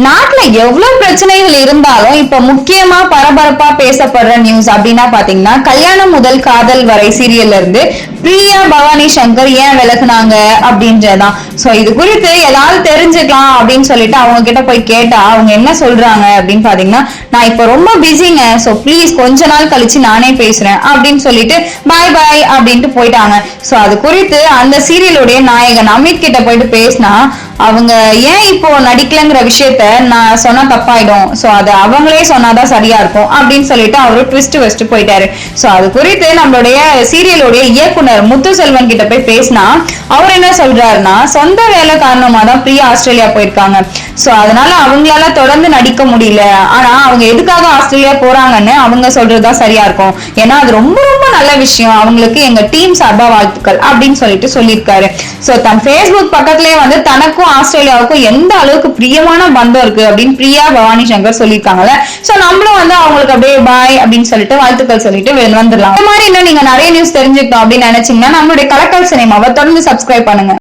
நாட்டுல எவ்வளவு பிரச்சனைகள் இருந்தாலும் இப்ப முக்கியமா பரபரப்பா பேசப்படுற நியூஸ் அப்படின்னா பாத்தீங்கன்னா கல்யாணம் முதல் காதல் வரை சீரியல்ல இருந்து பிரியா பவானி சங்கர் ஏன் விலகுனாங்க அப்படின்றதான் சோ இது குறித்து ஏதாவது தெரிஞ்சுக்கலாம் அப்படின்னு சொல்லிட்டு அவங்க கிட்ட போய் கேட்டா அவங்க என்ன சொல்றாங்க அப்படின்னு பாத்தீங்கன்னா நான் இப்ப ரொம்ப பிஸிங்க சோ ப்ளீஸ் கொஞ்ச நாள் கழிச்சு நானே பேசுறேன் அப்படின்னு சொல்லிட்டு பாய் பாய் அப்படின்ட்டு போயிட்டாங்க. சோ அது குறித்து அந்த சீரியலுடைய நாயகன் அமித் கிட்ட போயிட்டு பேசினா அவங்க ஏன் இப்போ நடிக்கலங்கிற விஷயத்த நான் சொன்னா தப்பாயிடும். சோ அது அவங்களே சொன்னாதான் சரியா இருக்கும் அப்படின்னு சொல்லிட்டு அவரு ட்விஸ்ட் வச்சுட்டு போயிட்டாரு. சோ அது குறித்து நம்மளுடைய சீரியலுடைய இயக்குனர் முத்து செல்வன் கிட்ட போய் பேசினா அவர் என்ன சொல்றாருன்னா சொந்த வேலை காரணமா தான் பிரியா ஆஸ்திரேலியா போயிருக்காங்க. சோ அதனால அவங்களால தொடர்ந்து நடிக்க முடியல. ஆனா அவங்க எதுக்காக ஆஸ்திரேலியா போறாங்கன்னு அவங்க சொல்றதுதான் சரியா இருக்கும். ஏன்னா அது ரொம்ப ரொம்ப நல்ல விஷயம். அவங்களுக்கு எங்க டீம் சார்பா வாழ்த்துக்கள் அப்படின்னு சொல்லிட்டு சொல்லியிருக்காரு. சோ தன் ஃபேஸ்புக் பக்கத்துலயே வந்து தனக்கும் ஆஸ்திரேலியாவுக்கும் எந்த அளவுக்கு பிரியமான பந்தம் இருக்கு அப்படின்னு பிரியா பவானி சங்கர் சொல்லியிருக்காங்கல்ல. சோ நம்மளும் வந்து அவங்களுக்கு அப்படியே பாய் அப்படின்னு சொல்லிட்டு வாழ்த்துக்கள் சொல்லிட்டு வந்துடலாம். இந்த மாதிரி இன்னும் நீங்க நிறைய நியூஸ் தெரிஞ்சுக்கணும் அப்படின்னு நினைச்சீங்கன்னா நம்மளுடைய கலக்கல் சினிமாவை தொடர்ந்து சப்ஸ்கிரைப் பண்ணுங்க.